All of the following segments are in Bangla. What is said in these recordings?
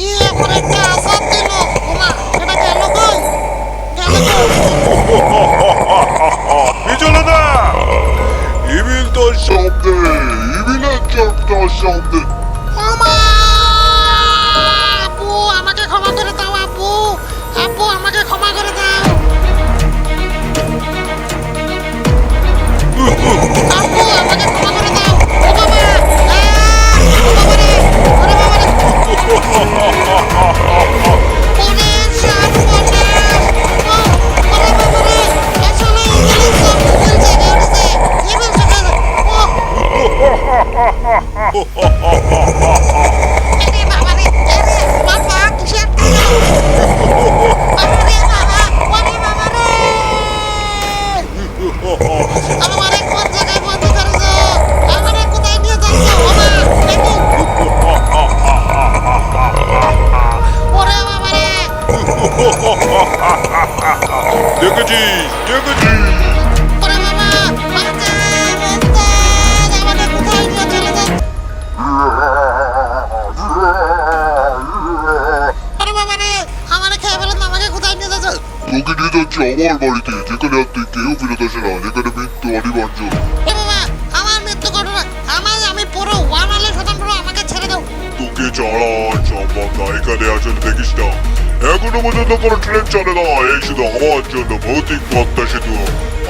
কি এমন একটা আসাদ দিল? ওমা সেটা গেল কই? পিছনে দা! ইভিল তোর শব্দে ইভিলের চোখটা শব্দে। ওমা আমাকে ক্ষমা করে দাও আপু। আপু আমাকে ক্ষমা করে ওরে সর্বনাশ! ও, ওরে বাবা না। এখনও পর্যন্ত কোনো ট্রেন চলে না। এই শুধু আমার জন্য ভৌতিক পদ্মা সেতু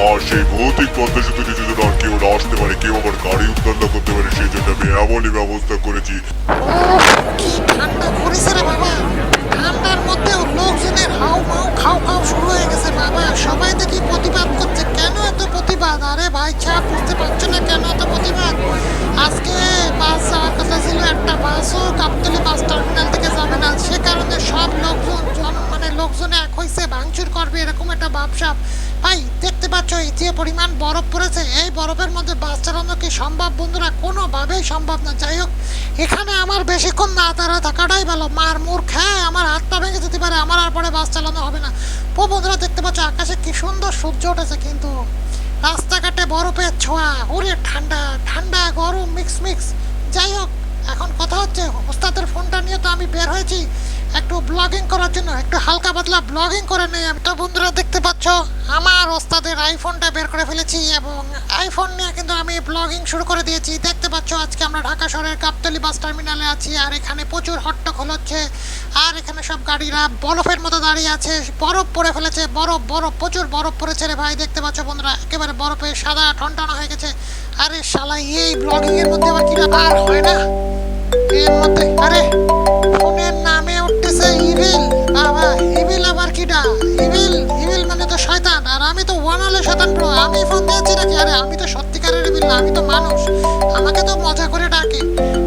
আর সেই ভৌতিক পদ্মা সেতু যদি আর কেউ না আসতে পারে, কেউ আমার গাড়ি উদ্ধার না করতে পারে, সেই জন্য আমি এমনই ব্যবস্থা করেছি। কি ঠান্ডা পড়েছে লোকজনের হাউ খাও খাও শুরু হয়ে গেছে। বাবা, সবাই দেখি প্রতিবাদ প্রতিবাদ আরে ভাই চা বুঝতে পারছ না কেন এত প্রতিবাদ? আজকে বাস যাওয়ার কথা ছিল, একটা বাসও গাবতলি বাস টার্মিনাল থেকে যাবে না। সে কারণে সব লোকজন মানে লোকজন এক হয়েছে ভাঙচুর করবে, এরকম একটা ভাবসাব। ভাই, দেখতে পাচ্ছ এই যে পরিমাণ বরফ পড়েছে। এই বরফের মধ্যে বাস চালানো কি সম্ভব বন্ধুরা? কোনোভাবেই সম্ভব না। যাই হোক, এখানে আমার বেশিক্ষণ না তারা থাকাটাই ভালো। মার মুর খায় আমার হাত পা ভেঙে যেতে পারে, আমার আর পরে বাস চালানো হবে না। ও বন্ধুরা, দেখতে পাচ্ছ, আকাশে কি সুন্দর সূর্য উঠেছে কিন্তু। রাস্তাঘাটে বরফের ছোঁয়া, ওরে ঠান্ডা ঠান্ডা, গরম মিক্স মিক্স যাই হোক, এখন কথা হচ্ছে, ওস্তাদের ফোনটা নিয়ে তো আমি বের হয়েছি। একটু ব্লগিং করার জন্য, একটু হালকা পাতলা ব্লগিং করে নেই। আমি তো বন্ধুরা দেখতে পাচ্ছ, আমার ওস্তাদের আইফোনটা বের করে ফেলেছি এবং আইফোন নিয়ে কিন্তু আমি ব্লগিং শুরু করে দিয়েছি। দেখতে পাচ্ছ, আজকে আমরা ঢাকা শহরের গাবতলি বাস টার্মিনালে আছি আর এখানে প্রচুর হট্টগোল হচ্ছে আর এখানে সব গাড়িরা বরফের মতো দাঁড়িয়ে আছে। বরফ পড়ে ফেলেছে, বরফ বরফ, প্রচুর বরফ পড়েছে রে ভাই, দেখতে পাচ্ছ বন্ধুরা। একেবারে বরফে সাদা ঠনটনা হয়ে গেছে। আরে শালা, এই ব্লগিং এর মধ্যে আবার কিরা আর হয় না? এর মধ্যে আরে, ফোনের নামে উঠতেছে ইভিল বাবা ইভিল আবার কিডা ইভিল ইভিল মানে তো শয়তান। আর আমি তো ওয়ানালে শয়তান ব্রো আমি ফোন দিয়েছি নাকি? আরে, আমি তো সত্যিকারের ইভিল না, আমি তো মানুষ। আমাকে তো মজা করে ডাকে।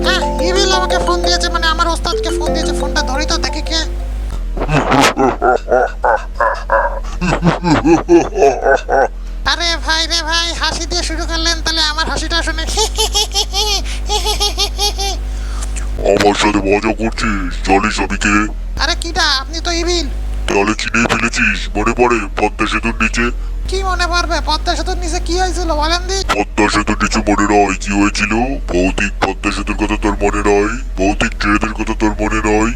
হ্যাঁ ইভিল আমাকে ফোন দিয়েছে মানে আমার ওস্তাদকে ফোন দিয়েছে। ফোনটা ধরি তো, দেখি কে। আরে ভাই রে ভাই, হাসি দিয়ে শুরু করলেন, তাহলে আমার হাসিটা শুনে। আমার সাথে মজা করছিস? চলে সবিকে আরে কিডা আপনি তো ইভিল তাহলে চিনে ফেলেছিস মনে পড়ে পদ্মা সেতুর নিচে? কি মনে পড়বে? পদ্মা সেতুর নিচে কি হয়েছিল বলেন দি। পদ্মা সেতুর নিচে মনে নয় কি হয়েছিল। ভৌতিক পদ্মা সেতুর কথা তোর মনে নয়। ভৌতিক ট্রেনের কথা তোর মনে নয়।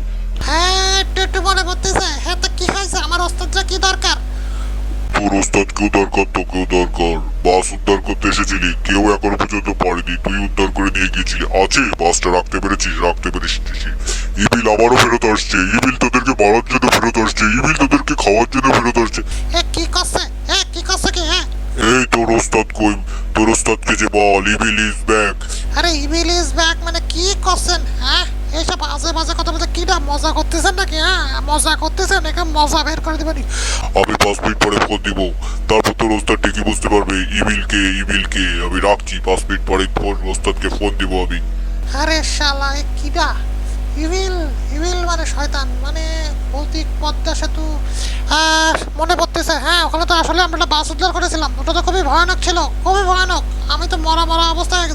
হ্যাঁ একটু একটু মনে পড়তেছে। হ্যাঁ তো কি হয়েছে? আমার ওস্তাদরা কি দরকার? তোর ওস্তাদকেও দরকার তোকেও দরকার। বাস উদ্ধার করতে এসেছিলি কেউ এখনও পর্যন্ত পারেনি। তুই উদ্ধার করে নিয়ে গিয়েছিলি। আছে বাসটা রাখতে পেরেছিস রাখতে পেরেছিস। ইবিল আবারও ফেরত আসছে। ইবিল তোদেরকে মারার জন্য ফেরত আসছে। ইবিল তোদেরকে খাওয়ার জন্য ফেরত আসছে। এ কি করছে? হ্যাঁ কি করছে কি? হ্যাঁ এই তোর ওস্তাদ কই? তোর ওস্তাদকে যে বল ইবিল ইজ ব্যাক। আরে ইভিল ইজ ব্যাক মানে কি করছেন? হ্যাঁ এইসব বাজে বাজে কথা বলতে কিটা মজা করতেছেন নাকি? হ্যাঁ মজা করতেছেন? একে মজা বের করে দেবেন। আমি পাঁচ মিনিট পরে ফোন দিব। তারপর তোর ওস্তাদ ঠিকই বুঝতে পারবে। ইবিলকে ইবিলকে আমি রাখছি। পাঁচ মিনিট পরে ফোন ওস্তাদকে ফোন দিব আমি। আরে শালা কিডা? ইভিল ইভিল মানে শয়তান মানে ভৌতিক পদ্মা সেতু। মনে পড়তেছে হ্যাঁ ওখানে তো আসলে আমরা একটা বাস উদ্ধার করেছিলাম। ওটা তো খুবই ভয়ানক ছিল খুবই ভয়ানক। আমি তো মরা মরা অবস্থায়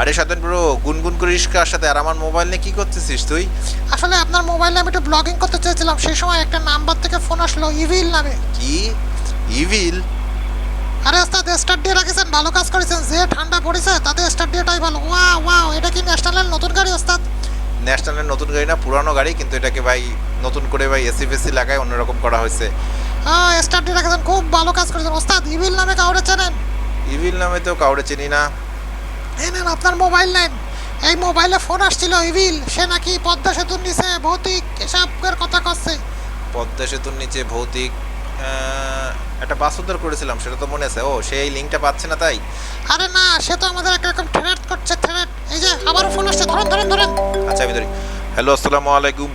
আরে সাধন ব্রো গুনগুন করিস কার সাথে আর আমার মোবাইল নিয়ে কি করতেছিস তুই? আসলে আপনার মোবাইলে আমি একটু ব্লগিং করতে চেয়েছিলাম সেই সময় একটা নাম্বার থেকে ফোন আসলো ইভিল নামে। কি? ইভিল? আরে ওস্তাদ স্টার্ট দিয়ে রাখেছেন ভালো কাজ করেছেন। যে ঠান্ডা পড়েছে তাতে স্টার্ট দিয়েটাই ভালো। ওয়া ওয়াও এটা কি ন্যাশনালের নতুন গাড়ি ওস্তাদ? ন্যাশনালের নতুন গাড়ি না পুরানো গাড়ি কিন্তু এটাকে ভাই নতুন করে ভাই এসি ফেসি লাগায় অন্যরকম করা হয়েছে। হ্যাঁ স্টার্টটি রেখেছেন খুব ভালো কাজ করেছেন। ওস্তাদ ইভিল নামে কাউরে চেনেন? ইভিল নামে তো কাউরে চিনি না। এই নেন আপনার মোবাইল নেন। এই মোবাইলে ফোন আসছিল ইভিল। সে নাকি পদ্মা সেতুর নিচে ভৌতিক এসবের কথা করছে পদ্মা সেতুর নিচে ভৌতিক একটা বাস উদ্ধার করেছিলাম সেটা তো মনে আছে। ও সেই লিঙ্কটা পাচ্ছে না তাই? আরে না সে তো আমাদের একরকম থ্রেট করছে থ্রেট এই যে আবারও ফোন আসছে ধরেন ধরেন ধরেন। আচ্ছা আমি ধরি। হ্যালো আসসালামু আলাইকুম।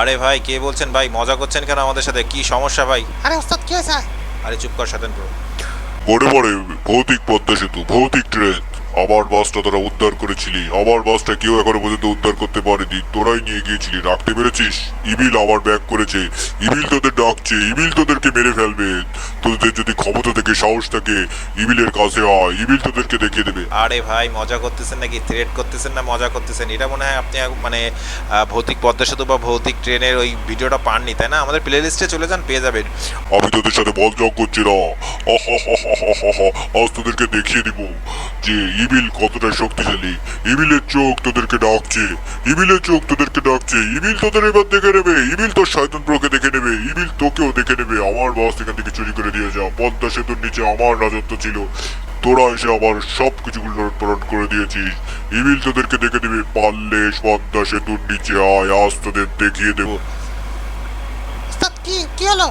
আরে ভাই কে বলছেন ভাই? মজা করছেন কেন আমাদের সাথে? কি সমস্যা ভাই? আরে ওস্তাদ কি হয়েছে? আরে চুপ কর সাথেন ব্রো বড় পরে ভৌতিক পদ্মা সেতু ভৌতিক ট্রেন আমার বাসটা তোরা উদ্ধার করেছিলি আমার বাসটা কেউ এখনও পর্যন্ত উদ্ধার করতে পারেনি তোরাই নিয়ে গিয়েছিলি রাখতে পেরেছিস ইবিল আমার ব্যাক করেছে ইবিল তোদের ডাকছে ইবিল তোদেরকে মেরে ফেলবে তোদের যদি ক্ষমতা থেকে সাহস থাকে ইবিলের কাছে আয় ইবিল তোদেরকে দেখিয়ে দেবে আরে ভাই মজা করতেছেন নাকি থ্রেট করতেছেন না মজা করতেছেন এটা মনে হয় আপনি মানে ভৌতিক পদ্মা সেতু বা ভৌতিক ট্রেনের ওই ভিডিওটা পাননি তাই না আমাদের প্লে লিস্টে চলে যান পেয়ে যাবেন আমি তোদের সাথে বল জগ করছি না আজ তোদেরকে দেখিয়ে দিব যে ইবিল কতটা শক্তিশালী। ইবিলের চোখ তোদেরকে ডাকছে। ইবিলের চোখ তোদেরকে ডাকছে। ইবিল তোদের এবার দেখে নেবে। ইবিল তোর শয়তান প্রকে দেখে নেবে। ইবিল তোকেও দেখে নেবে। আমার বাস এখান থেকে চুরি করে দিয়ে যা। পদ্মা সেতুর নিচে আমার রাজত্ব ছিল। তোরা এসে আমার সব কিছু লটপালট করে দিয়েছিস। ইবিল তোদেরকে দেখে দেবে পারলে পদ্মা সেতুর নিচে আয়। আজ তোদের দেখিয়ে দেবো। কি কি হলো?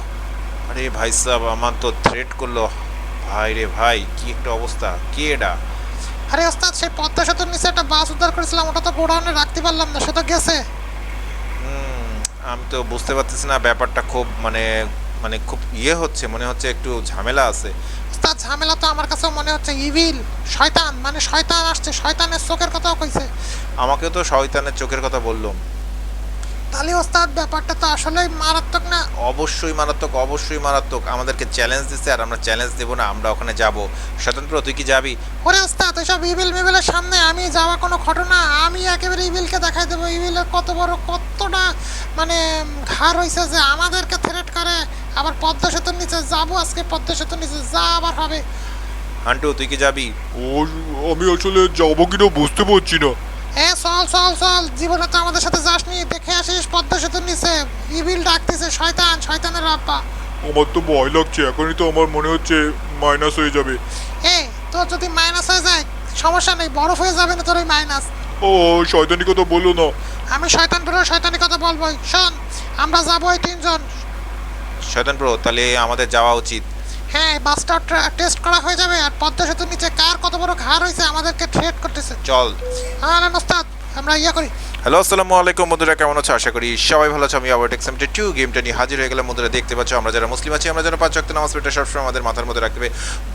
আরে ভাই সাহেব আমার তো থ্রেট করল। ভাই রে ভাই কি একটা অবস্থা? কে এটা? আরে ওস্তাদ সেই পদ্মা সেতুর নিচে একটা বাস উদ্ধার করেছিলাম ওটা তো গোডাউনে রাখতে পারলাম না সে তো গেছে আমি তো বুঝতে পারতেছি না ব্যাপারটা খুব মানে মানে খুব ইয়ে হচ্ছে মনে হচ্ছে একটু ঝামেলা আছে। ওস্তাদ ঝামেলা তো আমার কাছে মনে হচ্ছে ইভিল শয়তান মানে শয়তান আসছে শয়তানের চোখের কথাও কইছে। আমাকে তো শয়তানের চোখের কথা বললাম তাহলে ওস্তাদ ব্যাপারটা তো আসলেই মারাত্মক না? অবশ্যই মারাত্মক অবশ্যই মারাত্মক। আমাদেরকে চ্যালেঞ্জ দিচ্ছে আর আমরা চ্যালেঞ্জ দেবো না আমরা ওখানে যাব। স্বতন্ত্র তুই কি যাবি? ওরে ওস্তাদ ওইসব ইভিল মিভিলের সামনে আমি যাওয়া কোনো ঘটনা আমি একেবারে ইভিলকে দেখাই দেবো। ইভিলের কত বড় কতটা মানে ঘাড় হয়েছে যে আমাদেরকে থ্রেট করে। আবার পদ্মা সেতুর নিচে যাব আজকে পদ্মা সেতুর নিচে যা আবার হবে। হান্টু তুই কি যাবি? ও আমি আসলে যাব কিনা বুঝতে পারছি না। এ চল চল চল। জীবনে তো আমাদের সাথে যাসনি। দেখে আসিস পদ্মা সেতুর নিচে। ইভিল ডাকতেছে শয়তান শয়তানের আব্বা। আমার তো ভয় লাগছে এখনই তো আমার মনে হচ্ছে মাইনাস হয়ে যাবে। এ তোর যদি মাইনাস হয়ে যায় সমস্যা নেই বরফ হয়ে যাবে না তোর ওই মাইনাস। ও শয়তানি কথা বলো না। আমি শয়তান পুরো শয়তানি কথা বলব শোন আমরা যাব ওই তিনজন। শয়তান ব্রো তাহলে আমাদের যাওয়া উচিত। হ্যাঁ বাসটা টেস্ট করা হয়ে যাবে আর পদ্মা সেতুর নিচে কার কত বড় ঘাড় হয়েছে আমাদেরকে থ্রেট করতেছে। চল। আর ওস্তাদ আমরা ইয়ে করি। হ্যালো আসসালামু আলাইকুম বন্ধুরা কেমন আছো? আশা করি সবাই ভালো আছো। আমি আবার টেক্সামটে টু গেমটা নিয়ে হাজির হয়ে গেলাম। বন্ধুরা দেখতে পাচ্ছ আমরা যারা মুসলিম আছি আমরা যারা পাঁচ ওয়াক্ত নামাজ পড়তে সবসময় আমাদের মাথার মধ্যে রাখতে হবে।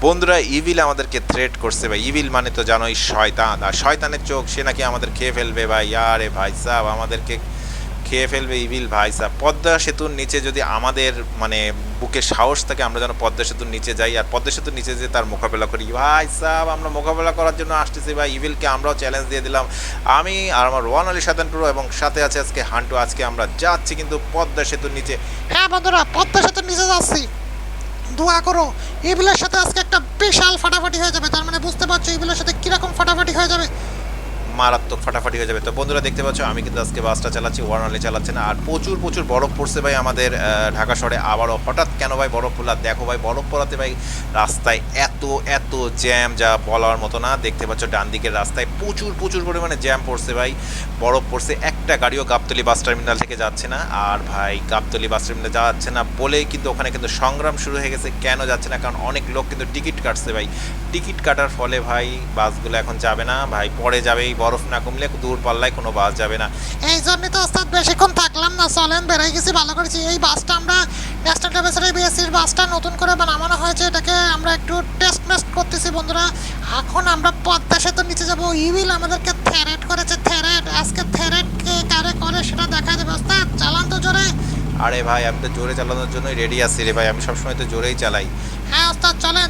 বন্ধুরা ইভিল আমাদেরকে থ্রেট করছে ভাই। ইভিল মানে তো জানোই শয়তান। আর শয়তানের চোখ সে নাকি আমাদের খেয়ে ফেলবে ভাই। আরে ভাই সাহেব আমাদেরকে খেয়ে ফেলবে ইভিল ভাই সাহেব পদ্মা সেতুর নিচে যদি আমাদের মানে বুকে সাহস থাকে, আমরা যেন পদ্মা সেতুর নিচে যাই। আর পদ্মা সেতুর নিচে যে তার মোকাবেলা করি। ভাই সাহেব আমরা মোকাবেলা করার জন্য আসতেছি ভাই। ইভিলকে আমরাও চ্যালেঞ্জ দিয়ে দিলাম। আমি আর আমার রোয়ান আলী সাদান প্রো এবং সাথে আছে আজকে হান্টু। আজকে আমরা যাচ্ছি কিন্তু পদ্মা সেতুর নিচে। হ্যাঁ বন্ধুরা, পদ্মা সেতুর নিচে যাচ্ছি। দোয়া করো ইবিলের সাথে আজকে একটা বিশাল ফাটাফাটি হয়ে যাবে। তার মানে বুঝতে পারছ ইবিলের সাথে কীরকম ফাটাফাটি হয়ে যাবে? মারাত্মক ফাটাফাটি হয়ে যাবে। তো বন্ধুরা দেখতে পাচ্ছ, আমি কিন্তু আজকে বাসটা চালাচ্ছি, ওয়ার্নালি চালাচ্ছে না। আর প্রচুর প্রচুর বরফ পড়ছে ভাই আমাদের ঢাকা শহরে। আবারও হঠাৎ কেন ভাই বরফ পড়লা? দেখো ভাই, বরফ পড়াতে ভাই রাস্তায় এত এত জ্যাম যা বলার মতো না। দেখতে পাচ্ছ, ডান দিকের রাস্তায় প্রচুর প্রচুর পরিমাণে জ্যাম পড়ছে ভাই। বরফ পড়ছে, একটা গাড়িও গাবতলি বাস টার্মিনাল থেকে যাচ্ছে না। আর ভাই, গাবতলি বাস টার্মিনাল যাচ্ছে না বলেই কিন্তু ওখানে কিন্তু সংগ্রাম শুরু হয়ে গেছে, কেন যাচ্ছে না? কারণ অনেক লোক কিন্তু টিকিট কাটছে ভাই। টিকিট কাটার ফলে ভাই বাসগুলো এখন যাবে না। ভাই পরে যাবে এই বরফ না কমলে দূর পাল্লায় কোনো বাস যাবে না। এই জন্যই তো ওস্তাদ বেশিক্ষণ থাকলাম না চলেন বেড়ে গেছি ভালো করেছি। এই বাসটা আমরা ন্যাশনাল ট্রাভেলসের বিএসসির বাসটা নতুন করে বানানো হয়েছে এটাকে আমরা একটু টেস্ট মেস্ট করতেছি বন্ধুরা। এখন আমরা পদ্মা সেতুর নিচে যাব। ইভিল আমাদেরকে থ্যারেট করেছে থ্যারেট আজকে থ্যারেট কে কারে করে সেটা দেখা যাবে ওস্তাদ। চালান তো জোরে। আরে ভাই আমি তো জোরে চালানোর জন্যই রেডি আছি রে ভাই আমি সবসময় তো জোরেই চালাই। হ্যাঁ ওস্তাদ চলেন।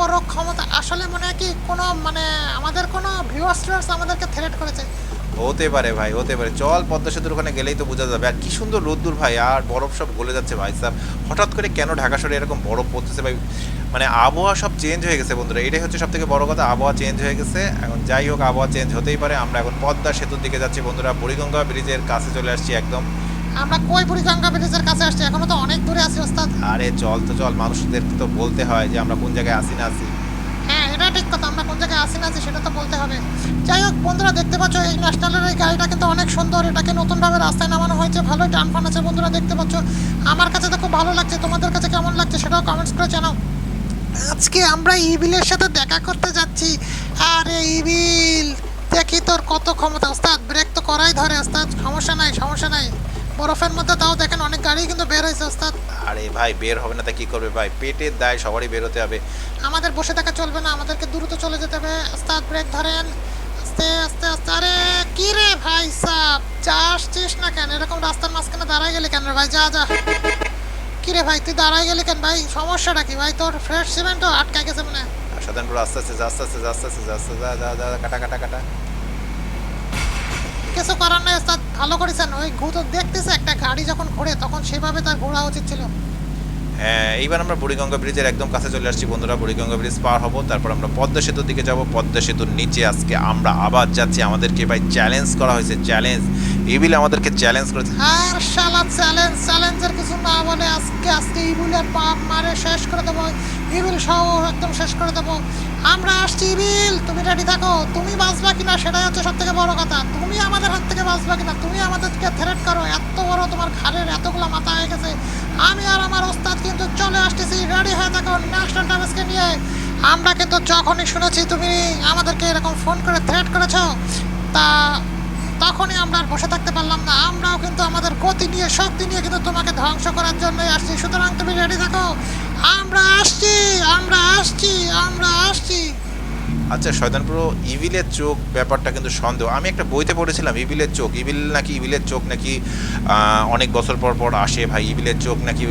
বড় ক্ষমতা। আসলে মনে হয় কি কোনো মানে আমাদের কোনো ভিউয়ার্স আমাদেরকে থ্রেট করেছে। হতে পারে ভাই, হতে পারে। চল পদ্মা সেতুর ওখানে গেলেই তো বোঝা যাবে। আর কি সুন্দর রোদ্দুর ভাই, আর বরফ সব গলে যাচ্ছে ভাই সাহেব হঠাৎ করে কেন ঢাকা শহরে এরকম বরফ পড়তেছে ভাই? মানে আবহাওয়া সব চেঞ্জ হয়ে গেছে বন্ধুরা। এটাই হচ্ছে সব থেকে বড় কথা, আবহাওয়া চেঞ্জ হয়ে গেছে। এখন যাই হোক, আবহাওয়া চেঞ্জ হতেই পারে। আমরা এখন পদ্মা সেতুর দিকে যাচ্ছি বন্ধুরা। বুড়িগঙ্গা ব্রিজের কাছে চলে আসছি একদম। আমরা কই বুড়ি গঙ্গা ব্রিজের কাছে আসছি? এখনও তো অনেক দূরে আছি ওস্তাদ। আরে চল তো চল। মানুষদের তো বলতে হয় যে আমরা কোন জায়গায় আসি না আসি হ্যাঁ এটা ঠিক কথা। আমরা কোন জায়গায় আসি না আছি সেটা তো বলতে হবে। যাই হোক বন্ধুরা দেখতে পাচ্ছ এই ন্যাশনালের এই গাড়িটা কিন্তু অনেক সুন্দর। এটাকে নতুনভাবে রাস্তায় নামানো হয়েছে। ভালোই টান ফান আছে বন্ধুরা দেখতে পাচ্ছ। আমার কাছে তো খুব ভালো লাগছে। তোমাদের কাছে কেমন লাগছে সেটাও কমেন্টস করে জানাও। আজকে আমরা ইবিলের সাথে দেখা করতে যাচ্ছি। আরে ইবিল দেখি তোর কত ক্ষমতা। ওস্তাদ ব্রেক তো করাই ধরে ওস্তাদ। সমস্যা নাই সমস্যা নাই। বরফের মধ্যে তাও দেখেন অনেক গাড়ি কিন্তু বের হয়েছে ওস্তাদ আরে ভাই বের হবে না তা কি করবে ভাই পেটের দায় সবারই বের হতে হবে আমাদের বসে থাকা চলবে না আমাদেরকে দ্রুত চলে যেতে হবে ওস্তাদ ব্রেক ধরেন আস্তে আস্তে আস্তে আরে কি রে ভাই সাহ যা আসছিস না কেন এরকম রাস্তার মাঝখানে দাঁড়ায় গেলি কেন রে ভাই যা যা কি রে ভাই তুই দাঁড়ায় গেলি কেন ভাই সমস্যাটা কি ভাই তোর ফ্রেশ সিমেন্টও আটকায় গেছে মনে হয়। সাধারণপুর আস্তে আস্তে আস্তে আস্তে আস্তে আস্তে যা যা যা কাটা কাটা কাটা কিছু করার নাই ওস্তাদ ভালো করেছেন ওই ঘুতো দেখতেছে একটা গাড়ি যখন ঘোরে তখন সেভাবে তার ঘোরা উচিত ছিল। হ্যাঁ এইবার আমরা বুড়িগঙ্গা ব্রিজের একদম কাছে চলে আসছি বন্ধুরা। বুড়িগঙ্গা ব্রিজ পার হব তারপর আমরা পদ্মা সেতুর দিকে যাব। পদ্মা সেতুর নিচে আজকে আমরা আবার যাচ্ছি। আমাদেরকে ভাই চ্যালেঞ্জ করা হয়েছে চ্যালেঞ্জ ইবিল আমাদেরকে চ্যালেঞ্জ করেছে। আর শালা চ্যালেঞ্জ চ্যালেঞ্জের কিছু না বলে আজকে আজকে ইবুলের পাপ মারে শেষ করে দেবো। ইবিল সহ একদম শেষ করে দেবো। আমরা আসছি ইবিল তুমি রেডি থাকো। তুমি বাঁচবা কিনা সেটাই হচ্ছে সব থেকে বড় কথা। তুমি আমাদের হাত থেকে বাঁচবা কিনা? তুমি আমাদেরকে থ্রেট করো। এত বড় তোমার ঘাড়ের এতগুলো মাথা হয়ে গেছে। আমি আর আমার ওস্তাদ কিন্তু চলে আসতেছি। রেডি হয়ে থাকো ন্যাশনাল টাইমসকে নিয়ে। আমরা কিন্তু যখনই শুনেছি তুমি আমাদেরকে এরকম ফোন করে থ্রেট করেছ, তা তখনই আমরা আর বসে থাকতে পারলাম না। আমরাও কিন্তু আমাদের গতি নিয়ে শক্তি নিয়ে কিন্তু তোমাকে ধ্বংস করার জন্যই আসছি। সুতরাং তুমি রেডি থাকো? আমরা আসছি! আমরা আসছি! আমরা আসছি! আচ্ছা শয়তানপুর ইভিলের চোখ ব্যাপারটা কিন্তু সন্দেহ। আমি একটা বইতে পড়েছিলাম ইভিলের চোখ। ইভিল নাকি ইভিলের চোখ নাকি অনেক বছর পর পর আসে ভাই। ইভিলের চোখ নাকি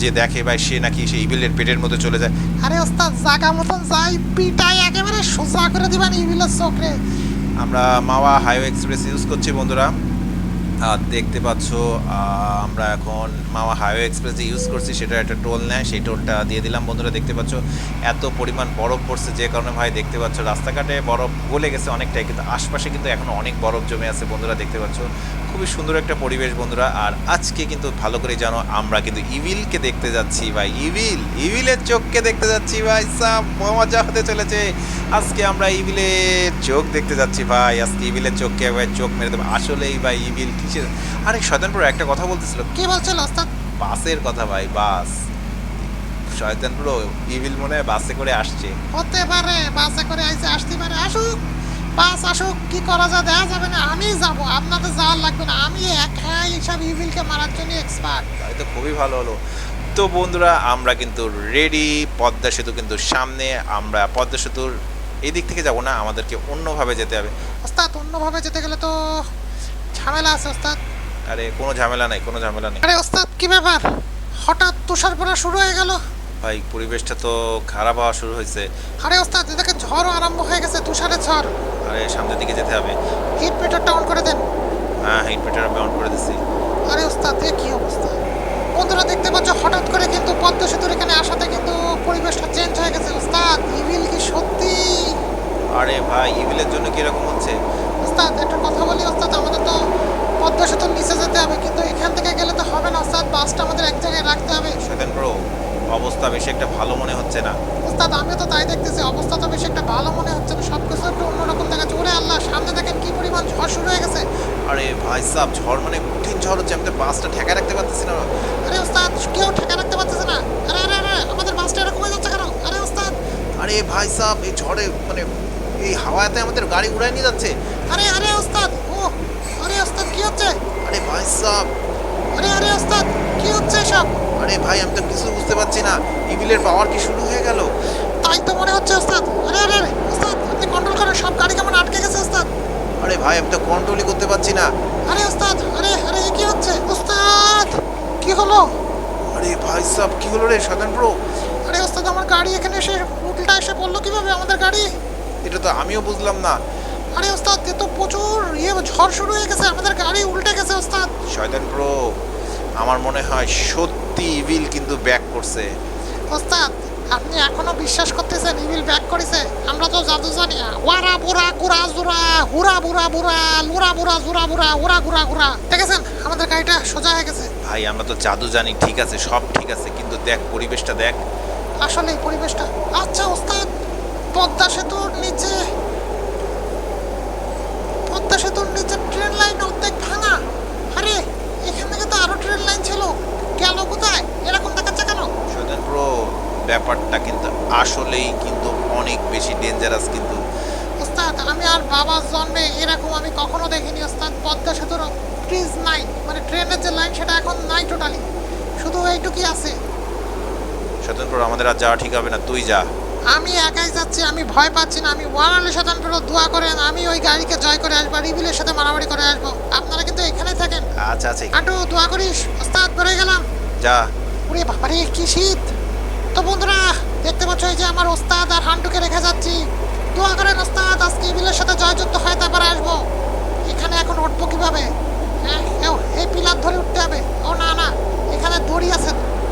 যে দেখে ভাই সে নাকি সে ইভিলের পেটের মধ্যে চলে যায়। আরে ওস্তাদ জাগা মতন যাই পিটাই একেবারে সোজা করে দিবেন ইবিলের চোখরে আমরা মাওয়া হাইওয়ে এক্সপ্রেস ইউজ করছি বন্ধুরা। দেখতে পাচ্ছ আমরা এখন মাওয়া হাইওয়ে এক্সপ্রেস যে ইউজ করছি সেটা একটা টোল নেয়। সেই টোলটা দিয়ে দিলাম, বন্ধুরা, দেখতে পাচ্ছ। এত পরিমাণ বরফ পড়ছে, যে কারণে ভাই, দেখতে পাচ্ছ, রাস্তাঘাটে বরফ গলে গেছে অনেকটাই, কিন্তু আশপাশে কিন্তু এখন অনেক বরফ জমে আছে, বন্ধুরা, দেখতে পাচ্ছ। খুবই সুন্দর একটা পরিবেশ, বন্ধুরা। আর আজকে কিন্তু ভালো করে জানো, আমরা কিন্তু ইভিলকে দেখতে যাচ্ছি, ভাই। ইভিল, ইভিলের চোখকে দেখতে যাচ্ছি, ভাই। সাব মজা হতে চলেছে। আজকে আমরা ইভিলের চোখ দেখতে যাচ্ছি, ভাই। আজকে ইভিলের চোখকে একবার চোখ মেরে দেবো। আসলেই, ভাই, ইভিল কিসের আরে শয়তানপুর একটা কথা বলতেছিল। কি বলছিল ওস্তাদ বাসের কথা ভাই বাস। শয়তানপুর ইভিল মনে হয় বাসে করে আসছে। হতে পারে বাসে করে আইসে আসতে পারে আসুক। বাস আসুক কি করা যায় দেখা যাবে না আমি যাব আপনাদের যাওয়ার লাগবে না আমি একা এইসব ইভিলকে মারার জন্য এক্সপার্ট তাই তো খুবই ভালো হলো। তো বন্ধুরা আমরা কিন্তু রেডি পদ্মা সেতু কিন্তু সামনে আমরা পদ্মা সেতুর এই দিক থেকে যাব না আমাদেরকে অন্যভাবে যেতে হবে। ওস্তাদ অন্যভাবে যেতে গেলে তো ঝামেলা আছে ওস্তাদ? আরে কোনো ঝামেলা নাই কোনো ঝামেলা নেই। আরে ওস্তাদ কি ব্যাপার? হঠাৎ তুষার পড়া শুরু হয়ে গেল। ভাই পরিবেশটা তো খারাপ হওয়া শুরু হয়েছে। আরে ওস্তাদ এদিকে ঝড়ও আরম্ভ হয়ে গেছে তুষারের ঝড়। আরে সামনের দিকে যেতে হবে। হিট মিটারটা অন করে দেন। হ্যাঁ হিট মিটার আমি অন করে দিচ্ছি। আরে ওস্তাদ এ কি অবস্থা? বন্ধুরা দেখতে পাচ্ছ হঠাৎ করে কিন্তু পদ্মা সেতুর এখানে আসাতে কিন্তু পরিবেশটা চেঞ্জ হয়ে গেছে। ওস্তাদ ইভিল কি সত্যি? আরে ভাই ইভিলের জন্য কীরকম হচ্ছে? ওস্তাদ একটা কথা বলি ওস্তাদ আমাদের পদ্মা সেতুর নিচে যেতে হবে কিন্তু এখান থেকে গেলে তো হবে না। ওস্তাদ বাসটা আমাদের এক জায়গায় রাখতে হবে। সেদিন প্রো অবস্থা বেশি একটা ভালো মনে হচ্ছে না। ওস্তাদ আমিও তো তাই দেখতেছি অবস্থা তো বেশি একটা ভালো মনে হচ্ছে না। সব কিছু একটু অন্যরকম দেখাচ্ছে। ওরে আল্লাহ সামনে দেখেন কি পরিমাণ ঝড় শুরু হয়ে গেছে। আরে ভাই সাহ ঝড় মানে কঠিন ঝড় হচ্ছে আমি তো বাসটা ঠেকা রাখতে পারতেছি না। আরে ওস্তাদ কেউ ঠেকা রাখতে পারতেছে না। আরে আরে আরে আমাদের বাসটা এরকম হয়ে যাচ্ছে কেন? আরে ওস্তাদ। আরে ভাই সাহ এই ঝড়ে মানে এই হাওয়াতে আমাদের গাড়ি উড়াই নিয়ে যাচ্ছে। আরে আরে ওস্তাদ হচ্ছে? আরে ভাই সাহ আরে আরে ওস্তাদ কি হচ্ছে সব আরে ভাই আমি তো কিছু বুঝতে পারছি না। ইভিলের পাওয়ার কি শুরু হয়ে গেল? তাই তো মনে হচ্ছে ওস্তাদ। আরে আরে ওস্তাদ আপনি কন্ট্রোল করেন সব গাড়ি কেমন আটকে গেছে ওস্তাদ? আরে ভাই আমি তো কন্ট্রোলই করতে পারছি না। আরে ওস্তাদ আরে আরে কি হচ্ছে? ওস্তাদ কি হলো? আরে ভাই সাহ কি হলো রে সাধারণ প্রো আরে ওস্তাদ আমার গাড়ি এখানে এসে উল্টা এসে পড়ল কীভাবে আমাদের গাড়ি? এটা তো আমিও বুঝলাম না। আরে ওস্তাদ এ তো প্রচুর ইয়ে ঝড় শুরু হয়ে গেছে আমাদের গাড়ি উল্টে গেছে ওস্তাদ। শয়তান প্রো আমার মনে হয় সত্যি ইভিল কিন্তু ব্যাক করছে। ওস্তাদ আপনি এখনও বিশ্বাস করতেছেন ইভিল ব্যাক করেছে? আমরা তো জাদু জানি। ওয়ারা বুড়া গুড়া জুরা হুরা বুড়া বুড়া লুরা বুড়া জুরা বুড়া হুরা গুড়া গুড়া দেখেছেন আমাদের গাড়িটা সোজা হয়ে গেছে। ভাই আমরা তো জাদু জানি ঠিক আছে সব ঠিক আছে কিন্তু দেখ পরিবেশটা দেখ। আসলে এই পরিবেশটা আচ্ছা ওস্তাদ পদ্মা সেতুর নিচে পদ্মা সেতুর নিচে ট্রেন লাইন অর্ধেক ভাঙা আরে এখান থেকে তো আরও ট্রেন লাইন ছিল গেল কোথায় এরকম দেখাচ্ছে কেন শয়তান প্রো ব্যাপারটা কিন্তু আসলেই কিন্তু অনেক বেশি ডেঞ্জারাস কিন্তু। ওস্তাদ আমি আর বাবার জন্মে এরকম আমি কখনো দেখিনি ওস্তাদ। পদ্মা সেতুর ব্রিজ নাই মানে ট্রেনের যে লাইন সেটা এখন নাই টোটালি শুধু এইটুকুই আছে। শয়তান আমাদের আর যাওয়া ঠিক হবে না তুই যা। আমি একাই যাচ্ছি আমি ভয় পাচ্ছি না আমি ওয়ান আলী দোয়া করেন আমি ওই গাড়িকে জয় করে আসব রিবিলের সাথে মারামারি করে আসব। আপনারা কিন্তু এখানে থাকেন। আচ্ছা আচ্ছা আটু দোয়া করিস ওস্তাদ বেড়ে গেলাম। যা। ওরে বাবারে কি শীত। তো বন্ধুরা দেখতে পাচ্ছ এই যে আমার ওস্তাদ আর হান্টুকে রেখে যাচ্ছি। দোয়া করেন ওস্তাদ আজকে ইবিলের সাথে জয়যুক্ত হয়ে তারপর আসব। এখানে এখন উঠবো কীভাবে? হ্যাঁ এই পিলার ধরে উঠতে হবে। ও না না এখানে দড়ি আছে।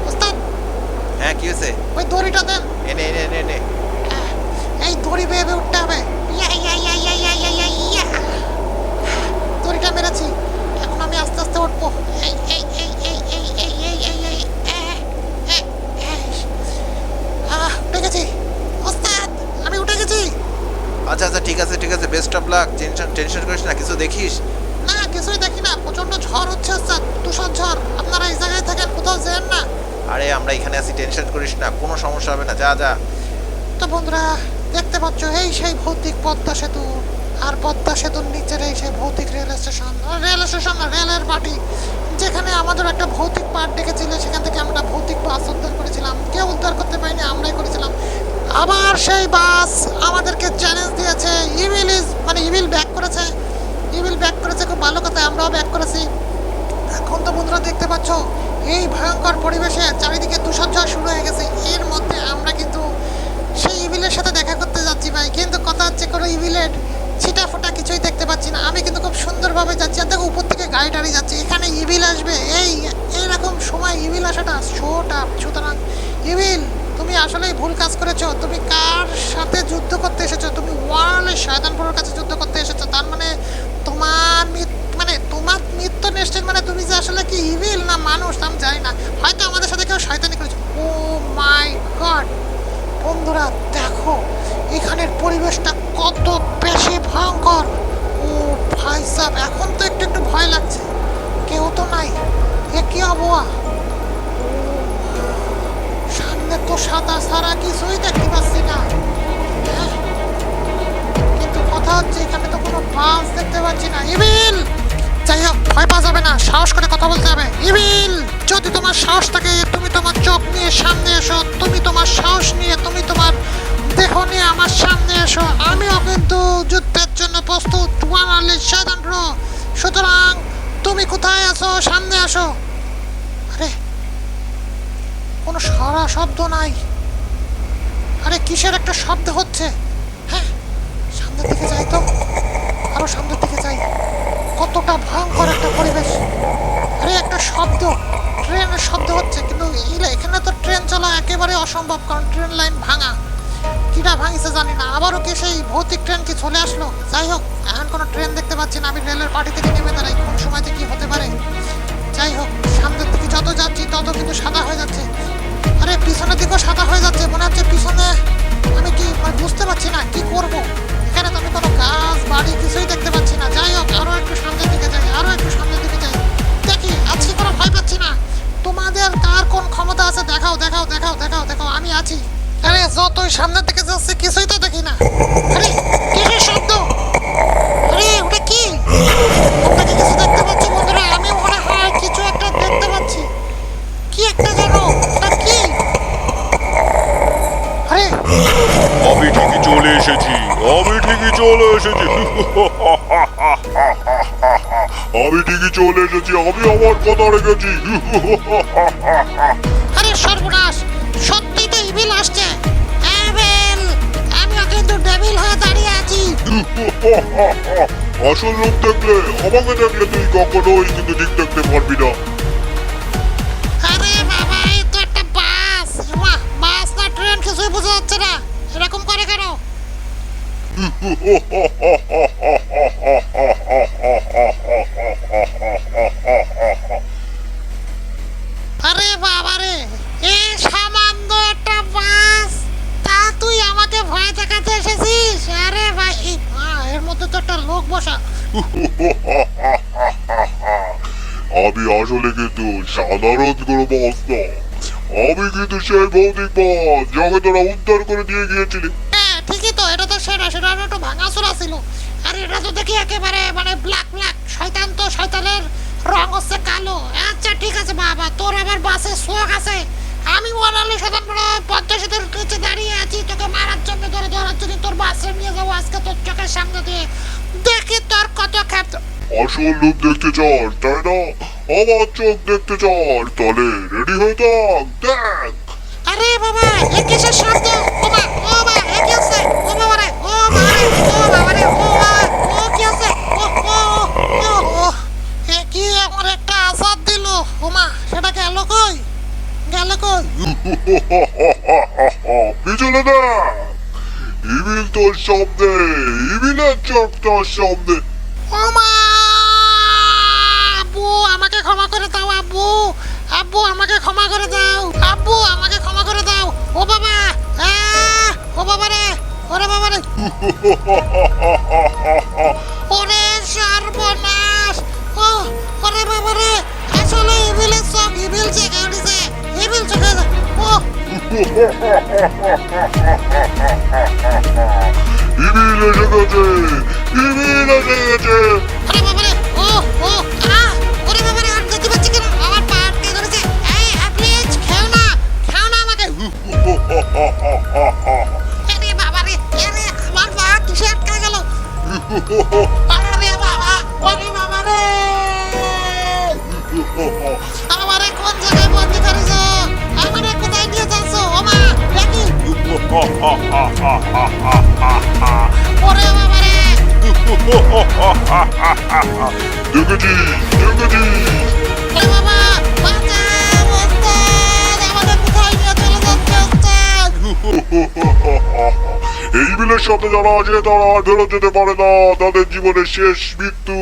ওস্তাদ হ্যাঁ কি হয়েছে? ওই দড়িটা দেন। এনে এনে এনে এনে এই দড়ি বেয়ে বেয়ে উঠতে হবে। দড়িটা মেরেছি। এখন আমি আস্তে আস্তে উঠবো। এই এই গেছি। ওস্তাদ আমি উঠে গেছি। আচ্ছা আচ্ছা ঠিক আছে ঠিক আছে best of luck tension tension করিস না কিছু দেখিস? না কিছুই দেখি না প্রচণ্ড ঝড় হচ্ছে ওস্তাদ তুষার ঝড়। আপনারা এই জায়গায় থাকেন কোথাও যেন না। আরে আমরা এখানে আছি টেনশন করিস না কোনো সমস্যা হবে না যা যা। তো বন্ধুরা দেখতে পাচ্ছ এই সেই ভৌতিক পদ্মা সেতু। আর পদ্মা সেতুর এই সেই ভৌতিক রেল স্টেশন। রেল স্টেশন রেলের পার্টি যেখানে আমাদের একটা ভৌতিক পার্ট ডেকেছিল, সেখান থেকে আমরা ভৌতিক বাস উদ্ধার করেছিলাম। কেউ উদ্ধার করতে পারিনি, আমরাই করেছিলাম। আবার সেই বাস আমাদেরকে চ্যালেঞ্জ দিয়েছে। ইভিল ইজ মানে ইভিল ব্যাক করেছে। ইভিল ব্যাক করেছে, খুব ভালো কথা, আমরাও ব্যাক করেছি। এখন তো বন্ধুরা দেখতে পাচ্ছ, এই ভয়ঙ্কর পরিবেশে চারিদিকে তুষারঝড় শুরু হয়ে গেছে। এর মধ্যে আমরা কিন্তু সেই ইভিলের সাথে দেখা করতে যাচ্ছি ভাই। কিন্তু কথা হচ্ছে কোনো ইভিলের ছিটা ফোটা কিছুই দেখতে পাচ্ছি না। আমি কিন্তু খুব সুন্দরভাবে যাচ্ছি। আর দেখো, উপর থেকে গাড়ি টাড়ি যাচ্ছে। এখানে ইভিল আসবে। এই, এইরকম সময় ইভিল আসাটা শোটা সুতরাং, ইভিল, তুমি আসলেই ভুল কাজ করেছ। তুমি কার সাথে যুদ্ধ করতে এসেছ? তুমি ওয়ার্ল্ডের শয়তানপুরের কাছে যুদ্ধ করতে এসেছ। তার মানে তোমার মানে তোমার মৃত্যু নিশ্চিত মানে তুমি যে আসলে কি ইভিল না মানুষ আমি জানি না। হয়তো আমাদের সাথে কেউ শয়তানি করেছে। Oh my God! বন্ধুরা, দেখো, এখানের পরিবেশটা কত বেশি ভয়ঙ্কর। ও ভাই সাহেব, এখন তো একটু একটু ভয় লাগছে। কেউ তো নাই। এ কি আবহাওয়া সামনে তো সাদা সারা কিছুই দেখতে পাচ্ছি না। হ্যাঁ? কিন্তু কথা হচ্ছে, এখানে তো কোনো বাস দেখতে পাচ্ছি না। ইবিল যাই হোক, ভয় পাওয়া যাবে না। সাহস করে কথা বলতে হবে। ইবিল যদি তোমার সাহস থাকে, তুমি তোমার চোখ নিয়ে সামনে এসো। তুমি তোমার সাহস নিয়ে, তুমি তোমার দেহ আমার সামনে এসো। আমিও কিন্তু যুদ্ধের জন্য প্রস্তুত। ওয়ান আলি সাধারণ সুতরাং তুমি কোথায় আছো? সামনে আসো। আরে, কোনো সারা শব্দ নাই। আরে, কিসের একটা শব্দ হচ্ছে? হ্যাঁ সামনের দিকে যাই তো। আরও সামনের দিকে যাই। কতটা ভয়ঙ্কর একটা পরিবেশ। আরে, একটা শব্দ। ট্রেনের শব্দ হচ্ছে, কিন্তু এখানে তো ট্রেন চলা একেবারে অসম্ভব, কারণ ট্রেন লাইন ভাঙা। কিটা ভাঙিছে জানি না। আবারও কি সেই ভৌতিক ট্রেন কি চলে আসলো? যাই হোক, এখন কোনো ট্রেন দেখতে পাচ্ছি না। আমি রেলের পার্টি থেকে নেমে দাঁড়াই। কোন সময়তে কি হতে পারে? যাই হোক, সামনের দিকে যত যাচ্ছি, তত কিন্তু সাদা হয়ে যাচ্ছে। আরে, পিছনের দিকেও সাদা হয়ে যাচ্ছে। মনে হচ্ছে পিছনে আমি কি মানে বুঝতে পারছি না, কি করব? এখানে তো আমি কোনো গাছ বাড়ি কিছুই দেখতে পাচ্ছি না। যাই হোক আরও একটু সামনের দিকে যাই আরও একটু সামনের দিকে যাই। দেখি, আজকে কোনো ভয় পাচ্ছি না। তোমাদের কার কোন ক্ষমতা আছে? দেখাও দেখাও দেখাও দেখাও দেখাও, আমি আছি। যতই সামনের দিকে যাচ্ছে, কিছুই তো দেখি না। আরে, কিসের শব্দ? আরে, ওটা কি? আপনাকে কিছু দেখতে পাচ্ছি বন্ধুরা, আমি মনে হয় কিছু একটা দেখতে পাচ্ছি। কি একটা যেন, ওটা কি? আরে, আমি ঠিকই চলে এসেছি, আমি ঠিকই চলে এসেছি। আমি ঠিকই চলে এসেছি, আমি আমার কথা রেখেছি। আসল রূপ দেখলে আমাকে দেখলে তুই কখনোই কিন্তু ঠিক দেখতে পারবি না। কি যাচ্ছে না। করে কেন? আরে বাবা রে বাস। তা তুই আমাকে ভয় দেখাতে এসেছিস? আরে ভাই। এর মধ্যে তো একটা লোক বসা। আমি আসলে কিন্তু সাধারণ কোনো বাস না আমি কিন্তু সেই ভৌতিক বাস যাকে তোরা উদ্ধার করে দিয়ে গিয়েছিলি। হ্যাঁ ঠিকই তো এটা তো সেটা সেটা একটু ভাঙাচোরা ছিল। আর এটা তো দেখি একেবারে মানে ব্ল্যাক ব্ল্যাক শয়তান তো শয়তানের রং হচ্ছে কালো। আচ্ছা ঠিক আছে বাবা তোর আবার বাসে শোক আছে। আমি ওয়ানালি পদ্মা সেতুর নিচে দাঁড়িয়ে আছি তোকে মারার জন্য ধরে ধরার জন্য তোর বাসে নিয়ে যাব আজকে তোর চোখের সামনে দিয়ে। দেখি তোর কত খ্যাপ। আসল রূপ দেখতে চাস তাই না? আমার চোখ দেখতে চাস তাহলে রেডি হয়ে থাক দেখ। আরে বাবা এ কিসের শব্দ ও মা ও মা এ কি আছে? ও বাবা রে ও মা রে ও বাবা রে ও মা ও কি আছে? ও ও ও ও এ কি আমার একটা আসাদ দিল? ও মা সেটা গেল কই? গেল কই পিছনে দেখ ইবিল তোর শব্দে ইবিলের চোখ তোর শব্দে। ও মা আব্বু আমাকে ক্ষমা করে দাও আব্বু। আব্বু আমাকে ক্ষমা করে দাও। আব্বু আমাকে ক্ষমা করে দাও। ও বাবা ও বাবা রে ওরে বাবা রে ইবিল এসে গেছে ইবিল এসে গেছে বাবা ও ও আ ওরে বাবা রে আর দেখতে পাচ্ছি কেন আমার পা আটকে ধরেছে এই প্লিজ খেও না খেও না আমাকে আরে বাবা রে আরে আমার পা কিসে আটকে গেল? ওরে বাবা রে দেখেছিস দেখেছিস ওরে বাবা বাঁচাও ওস্তাদ আমাকে কোথায় নিয়ে চলে যাচ্ছে ওস্তাদ এই বিলের সাথে যারা আছে তারা আর ফেরত যেতে পারে না। তাদের জীবনের শেষ মৃত্যু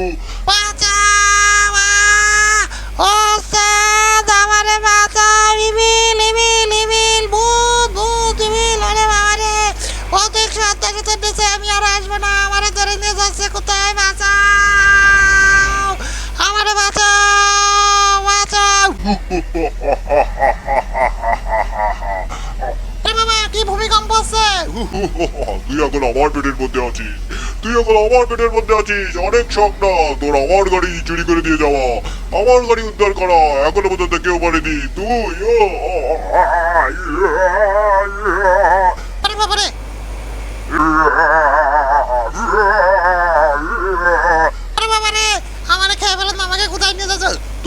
তুই এখন আমার পেটের মধ্যে আছিস তুই এখন আমার পেটের মধ্যে আছিস অনেক শখ না তোর আমার গাড়ি চুরি করে দিয়ে যাওয়া আমার গাড়ি উদ্ধার করা এখনও পর্যন্ত কেউ পারেনি তুই ও, আরে বাবা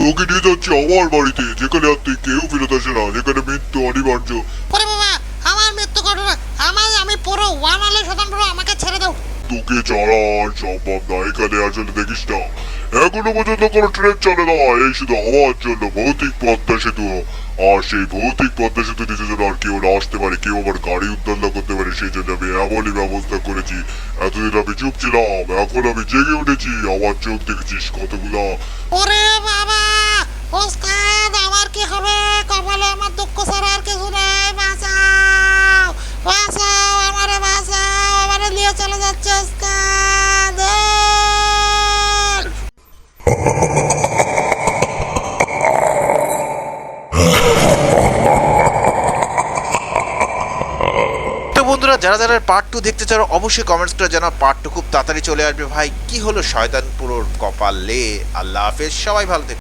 তোকে নিয়ে যাচ্ছি আমার বাড়িতে যেখানে আর তুই কেউ ফিরত আসে না যেখানে মৃত্যু অনিবার্য। ওরে বাবা আমার মৃত্যু ঘটনা আমার আমি পুরো ওয়ান আলে শতাংশ আমাকে ছেড়ে দাও। তোকে ছাড়া আর সম্ভব না এখানে আসলে দেখিস না। এখনও পর্যন্ত কোনো ট্রেন চলে না। এই শুধু আমার জন্য ভৌতিক পদ্মা সেতু। আর সেই ভৌতিক পদ্মা সেতু নিচে যেন আর কেউ না আসতে পারে, কেউ আমার গাড়ি উদ্ধার না করতে পারে, সেই জন্য আমি এমনই ব্যবস্থা করেছি। এতদিন আমি চুপ ছিলাম, এখন আমি জেগে উঠেছি, আমার চোখ দেখেছিস কতগুলা। ওরে বাবা! ওস্তাদ, আমার কি হবে? কপালে আমার দুঃখ ছাড়া আর কিছু নাই, বাঁচাও বাঁচাও, আমারে বাঁচাও, আমারে নিয়ে চলে যাচ্ছে, ওস্তাদ। বন্ধুরা, যারা যারা পার্ট টু দেখতে চাও, অবশ্যই কমেন্টস করে জানাও। পার্ট টু খুব তাড়াতাড়ি চলে আসবে। ভাই, কি হলো শয়তানপুরোর কপালে? আল্লাহ হাফেজ, সবাই ভালো